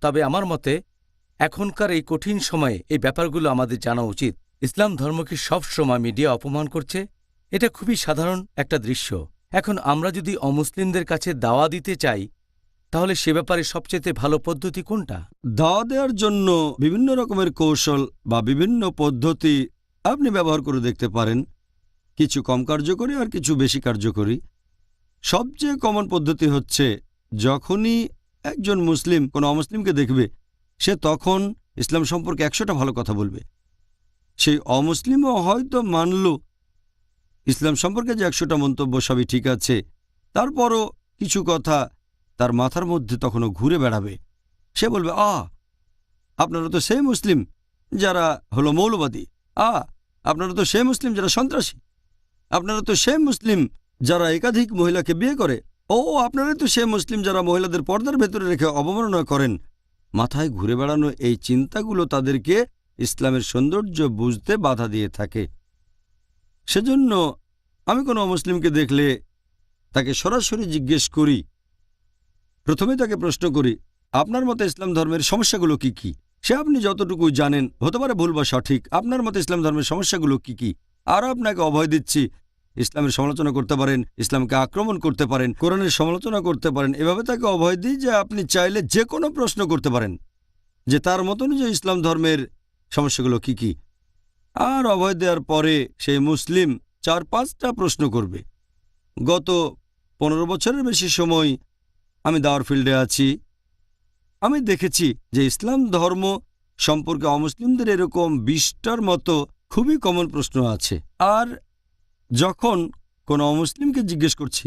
তবে আমার মতে, এখনকার এই কঠিন সময়ে এই ব্যাপারগুলো আমাদের জানা উচিত। ইসলাম ধর্মকে সব সময় মিডিয়া অপমান করছে, এটা খুবই সাধারণ একটা দৃশ্য। এখন আমরা যদি অমুসলিমদের কাছে দাওয়া দিতে চাই, তাহলে সে ব্যাপারে সবচেয়ে ভালো পদ্ধতি কোনটা? দাওয়া দেওয়ার জন্য বিভিন্ন রকমের কৌশল বা বিভিন্ন পদ্ধতি আপনি ব্যবহার করে দেখতে পারেন। কিছু কম কার্যকরী আর কিছু বেশি কার্যকরী। সবচেয়ে কমন পদ্ধতি হচ্ছে, যখনই একজন মুসলিম কোনো অমুসলিমকে দেখবে, সে তখন ইসলাম সম্পর্কে একশোটা ভালো কথা বলবে। সেই অমুসলিমও হয়তো মানল, ইসলাম সম্পর্কে যে একশোটা মন্তব্য সবই ঠিক আছে, তারপরও কিছু কথা তার মাথার মধ্যে তখনও ঘুরে বেড়াবে। সে বলবে আ আপনারা তো সেই মুসলিম যারা হলো মৌলবাদী। আ আপনারা তো সেই মুসলিম যারা সন্ত্রাসী। আপনারা তো সেই মুসলিম যারা একাধিক মহিলাকে বিয়ে করে। ও, আপনারাই তো সে মুসলিম যারা মহিলাদের পর্দার ভেতরে রেখে অবমাননা করেন। মাথায় ঘুরে বেড়ানো এই চিন্তাগুলো তাদেরকে ইসলামের সৌন্দর্য বুঝতে বাধা দিয়ে থাকে। সেজন্য আমি কোনো মুসলিমকে দেখলে তাকে সরাসরি জিজ্ঞেস করি। প্রথমে তাকে প্রশ্ন করি, আপনার মতে ইসলাম ধর্মের সমস্যাগুলো কি কি? সে আপনি যতটুকু জানেন, হতে পারে ভুল বা সঠিক, আপনার মতে ইসলাম ধর্মের সমস্যাগুলো কি কি? আরও আপনাকে অভয় দিচ্ছি ইসলামের সমালোচনা করতে পারেন, ইসলামকে আক্রমণ করতে পারেন, কোরআনের সমালোচনা করতে পারেন, এভাবে তাকে অভয় দিই যে আপনি চাইলে যে কোনো প্রশ্ন করতে পারেন। যে তার মতন যে ইসলাম ধর্মের সমস্যাগুলো কি কি? আর অভয় দেওয়ার পরে সেই মুসলিম চার পাঁচটা প্রশ্ন করবে। গত পনেরো বছরের বেশি সময় আমি দাওয়ার ফিল্ডে আছি। আমি দেখেছি যে ইসলাম ধর্ম সম্পর্কে অমুসলিমদের এরকম বিশটার মতো খুবই কমন প্রশ্ন আছে। আর যখন কোনো অমুসলিমকে জিজ্ঞেস করছি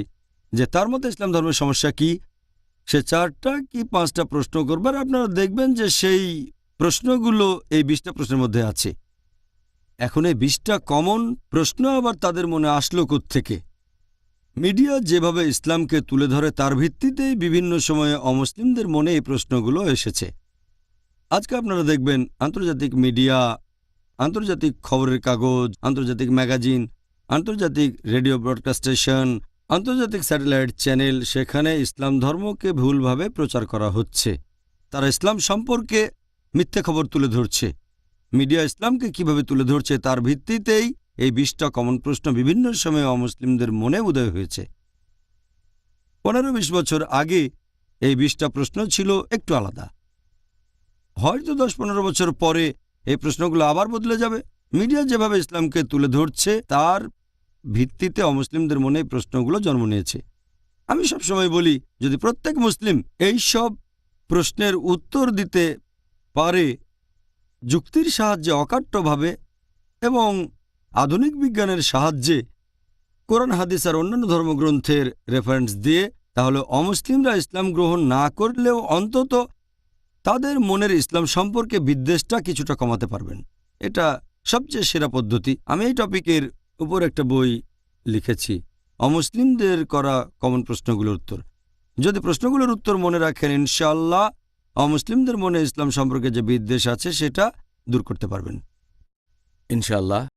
যে তার মতো ইসলাম ধর্মের সমস্যা কি, সে চারটা কি পাঁচটা প্রশ্ন করবার আপনারা দেখবেন যে সেই প্রশ্নগুলো এই বিশটা প্রশ্নের মধ্যে আছে। এখন এই বিশটা কমন প্রশ্ন আবার তাদের মনে আসলো থেকে মিডিয়া যেভাবে ইসলামকে তুলে ধরে তার ভিত্তিতেই বিভিন্ন সময়ে অমুসলিমদের মনে এই প্রশ্নগুলো এসেছে। আজকে আপনারা দেখবেন আন্তর্জাতিক মিডিয়া, আন্তর্জাতিক খবরের কাগজ, আন্তর্জাতিক ম্যাগাজিন আন্তর্জাতিক রেডিও ব্রডকাস্ট স্টেশন, আন্তর্জাতিক স্যাটেলাইট চ্যানেল, সেখানে ইসলাম ধর্মকে ভুলভাবে প্রচার করা হচ্ছে। তারা ইসলাম সম্পর্কে মিথ্যে খবর তুলে ধরছে। মিডিয়া ইসলামকে কীভাবে তুলে ধরছে তার ভিত্তিতেই এই বিশটা কমন প্রশ্ন বিভিন্ন সময়ে অমুসলিমদের মনে উদয় হয়েছে। পনেরো বিশ বছর আগে এই বিশটা প্রশ্ন ছিল একটু আলাদা। হয়তো দশ পনেরো বছর পরে এই প্রশ্নগুলো আবার বদলে যাবে। মিডিয়া যেভাবে ইসলামকে তুলে ধরছে, তার ভিত্তিতে অমুসলিমদের মনে এই প্রশ্নগুলো জন্ম নিয়েছে। আমি সবসময় বলি, যদি প্রত্যেক মুসলিম এই সব প্রশ্নের উত্তর দিতে পারে, যুক্তির সাহায্যে, অকাট্যভাবে এবং আধুনিক বিজ্ঞানের সাহায্যে কোরআন, হাদিস আর অন্যান্য ধর্মগ্রন্থের রেফারেন্স দিয়ে, তাহলে অমুসলিমরা ইসলাম গ্রহণ না করলেও অন্তত তাদের মনের ইসলাম সম্পর্কে বিদ্বেষটা কিছুটা কমাতে পারবেন। এটা সবচেয়ে সেরা পদ্ধতি। আমি এই টপিকের উপর একটা বই লিখেছি, অমুসলিমদের করা কমন প্রশ্নগুলোর উত্তর। যদি প্রশ্নগুলোর উত্তর মনে রাখেন ইনশাল্লাহ অমুসলিমদের মনে ইসলাম সম্পর্কে যে বিদ্বেষ আছে, সেটা দূর করতে পারবেন। ইনশাল্লাহ